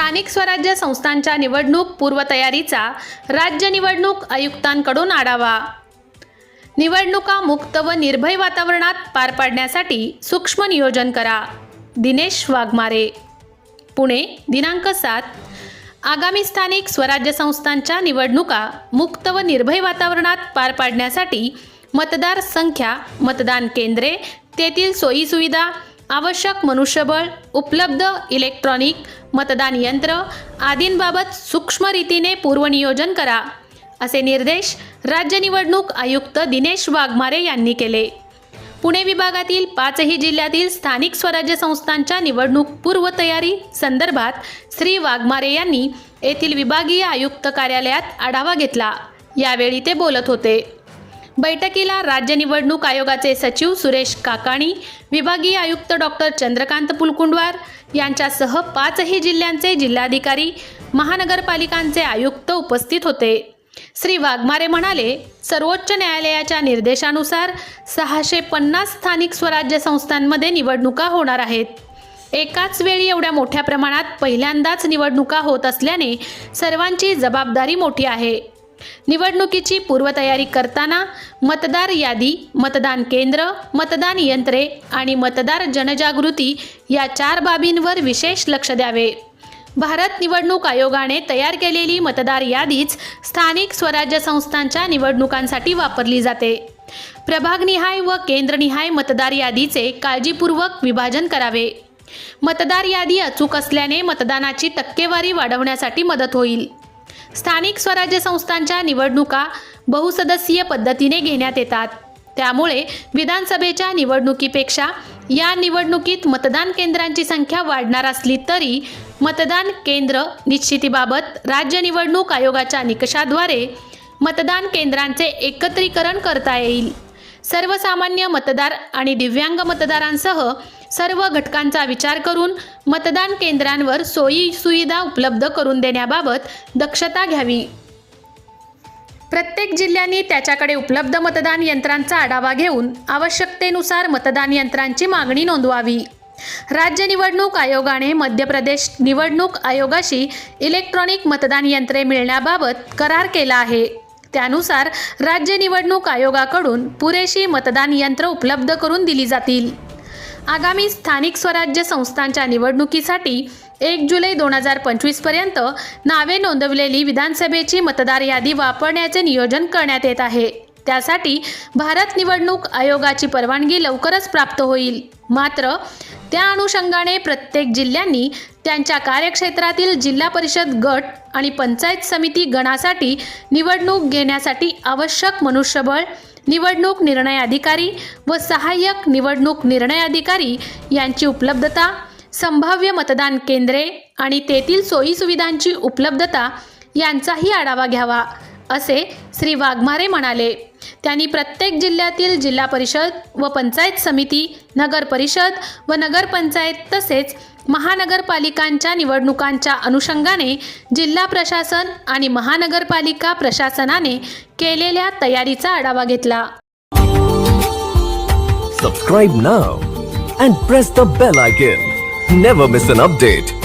स्थानिक स्वराज्य संस्थांच्या निवडणूक पूर्वतयारीचा राज्य निवडणूक आयुक्तांकडून आढावा. निवडणुका मुक्त व निर्भय वातावरणात पार पाडण्यासाठी सूक्ष्म नियोजन करा. दिनेश वाघमारे. पुणे दिनांक सात. आगामी स्थानिक स्वराज्य संस्थांच्या निवडणुका मुक्त व निर्भय वातावरणात पार पाडण्यासाठी मतदार संख्या मतदान केंद्रे तेथील सोयीसुविधा आवश्यक मनुष्यबळ उपलब्ध इलेक्ट्रॉनिक मतदान यंत्र आदींबाबत सूक्ष्म रीतीने पूर्वनियोजन करा असे निर्देश राज्य निवडणूक आयुक्त दिनेश वाघमारे यांनी केले. पुणे विभागातील पाचही जिल्ह्यातील स्थानिक स्वराज्य संस्थांच्या निवडणूक पूर्वतयारी संदर्भात श्री वाघमारे यांनी येथील विभागीय आयुक्त कार्यालयात आढावा घेतला. यावेळी ते बोलत होते. बैठकीला राज्य निवडणूक आयोगाचे सचिव सुरेश काकाणी विभागीय आयुक्त डॉक्टर चंद्रकांत पुलकुंडवार यांच्यासह पाचही जिल्ह्यांचे जिल्हाधिकारी महानगरपालिकांचे आयुक्त उपस्थित होते. श्री वाघमारे म्हणाले सर्वोच्च न्यायालयाच्या निर्देशानुसार सहाशे पन्नास स्थानिक स्वराज्य संस्थांमध्ये निवडणुका होणार आहेत. एकाच वेळी एवढ्या मोठ्या प्रमाणात पहिल्यांदाच निवडणुका होत असल्याने सर्वांची जबाबदारी मोठी आहे. निवडणुकीची पूर्वतयारी करताना मतदार यादी मतदान केंद्र मतदान यंत्रे आणि मतदार जनजागृती या चार बाबींवर विशेष लक्ष द्यावे. भारत निवडणूक आयोगाने तयार केलेली मतदार यादीच स्थानिक स्वराज्य संस्थांच्या निवडणुकांसाठी वापरली जाते. प्रभागनिहाय व केंद्रनिहाय मतदार यादीचे काळजीपूर्वक विभाजन करावे. मतदार यादी अचूक असल्याने मतदानाची टक्केवारी वाढवण्यासाठी मदत होईल. स्थानिक स्वराज्य संस्थांच्या निवडणुका बहुसदस्यीय पद्धतीने घेण्यात येतात. त्यामुळे विधानसभेच्या निवडणुकीपेक्षा या निवडणुकीत मतदान केंद्रांची संख्या वाढणार असली तरी मतदान केंद्र निश्चितीबाबत राज्य निवडणूक आयोगाच्या निकषाद्वारे मतदान केंद्रांचे एकत्रीकरण करता येईल. सर्वसामान्य मतदार आणि दिव्यांग मतदारांसह सर्व घटकांचा विचार करून मतदान केंद्रांवर सोयी सुविधा उपलब्ध करून देण्याबाबत दक्षता घ्यावी. प्रत्येक जिल्ह्यांनी त्याच्याकडे उपलब्ध मतदान यंत्रांचा आढावा घेऊन आवश्यकतेनुसार मतदान यंत्रांची मागणी नोंदवावी. राज्य निवडणूक आयोगाने मध्य प्रदेश निवडणूक आयोगाशी इलेक्ट्रॉनिक मतदान यंत्रे मिळण्याबाबत करार केला आहे. त्यानुसार राज्य निवडणूक आयोगाकडून पुरेशी मतदान यंत्र उपलब्ध करून दिली जातील. आगामी स्थानिक स्वराज्य संस्थांच्या निवडणुकीसाठी एक जुलै दोन हजार पंचवीसपर्यंत नावे नोंदवलेली विधानसभेची मतदार यादी वापरण्याचे नियोजन करण्यात येत आहे. त्यासाठी भारत निवडणूक आयोगाची परवानगी लवकरच प्राप्त होईल. मात्र त्या अनुषंगाने प्रत्येक जिल्ह्यांनी त्यांच्या कार्यक्षेत्रातील जिल्हा परिषद गट आणि पंचायत समिती गणासाठी निवडणूक घेण्यासाठी आवश्यक मनुष्यबळ निवडणूक निर्णय अधिकारी व सहाय्यक निवडणूक निर्णय अधिकारी यांची उपलब्धता संभाव्य मतदान केंद्रे आणि तेथील सोयीसुविधांची उपलब्धता यांचाही आढावा घ्यावा असे श्री वाघमारे म्हणाले. त्यांनी प्रत्येक जिल्ह्यातील जिल्हा परिषद व पंचायत समिती नगर परिषद व नगरपंचायत तसेच महानगरपालिकांच्या निवडणुकांच्या अनुषंगाने जिल्हा प्रशासन आणि महानगरपालिका प्रशासनाने केलेल्या तयारीचा आढावा घेतला. Subscribe now and press the bell icon never miss an update